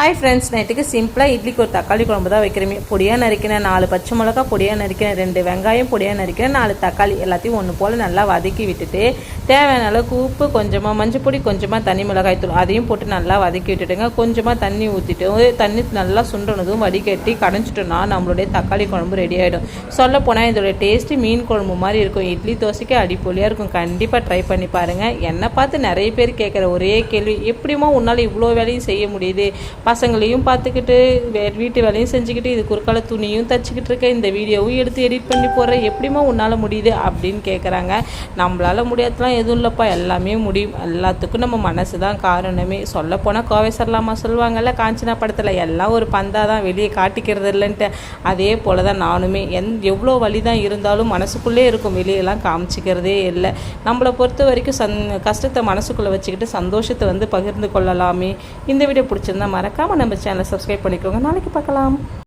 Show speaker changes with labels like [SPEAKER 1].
[SPEAKER 1] Hi friends நைட்டுக்கு சிம்பிளாக இட்லிக்கு ஒரு தக்காளி குழம்பு தான் வைக்கிறேன். பொடியாக நறுக்கினேன் நாலு பச்சை மிளகா பொடியாக நறுக்கிறேன் ரெண்டு வெங்காயம் பொடியாக நறுக்கிறேன் நாலு தக்காளி எல்லாத்தையும் ஒன்று போல் நல்லா வதக்கி விட்டுட்டு தேவையான அளவுக்கு உப்பு கொஞ்சமாக மஞ்சள் பொடி கொஞ்சமாக தனி மிளகாய் தூள் அதையும் போட்டு நல்லா வதக்கி விட்டுட்டுங்க. கொஞ்சமாக தண்ணி ஊற்றிட்டு தண்ணி நல்லா சுண்டனதும் வடிகட்டி கடைஞ்சிட்டோம்னா நம்மளுடைய தக்காளி குழம்பு ரெடி ஆகிடும் சொல்ல போனால் இதோட டேஸ்ட்டு மீன் குழம்பு மாதிரி இருக்கும். இட்லி தோசைக்கு அடிப்பொலியாக இருக்கும். கண்டிப்பாக ட்ரை பண்ணி பாருங்கள் என்னை பார்த்து நிறைய பேர் கேட்குற ஒரே கேள்வி எப்படிமா உன்னால் இவ்வளோ வேலையும் செய்ய முடியுது? பசங்களையும் பார்த்துக்கிட்டு வே வீட்டு வேலையும் செஞ்சுக்கிட்டு இது குறுக்கால துணியும் தச்சுக்கிட்டு இருக்கேன். இந்த வீடியோவும் எடுத்து எடிட் பண்ணி போடுறேன். எப்படிமா உன்னால் முடியுது அப்படின்னு கேட்குறாங்க நம்மளால் முடியாதலாம் எதுவும் இல்லைப்பா. எல்லாமே முடியும். எல்லாத்துக்கும் நம்ம மனசு தான் காரணமே. சொல்லப்போனால் கோவை சரலாமா சொல்லுவாங்கல்ல காஞ்சனா படத்தில் எல்லாம் ஒரு பந்தா தான் வெளியே காட்டிக்கிறது இல்லைன்ட்டு. அதே போல் தான் நானுமே. எந் எவ்வளோ வழி தான் இருந்தாலும் மனசுக்குள்ளே இருக்கும். வெளியெல்லாம் காமிச்சிக்கிறதே இல்லை. நம்மளை பொறுத்த வரைக்கும் சந் கஷ்டத்தை மனசுக்குள்ளே வச்சுக்கிட்டு சந்தோஷத்தை வந்து பகிர்ந்து கொள்ளலாமே. இந்த வீடியோ பிடிச்சிருந்தா மறக்காமல் நம்ம சேனலை சப்ஸ்கிரைப் பண்ணிக்கோங்க. நாளைக்கு பார்க்கலாம்.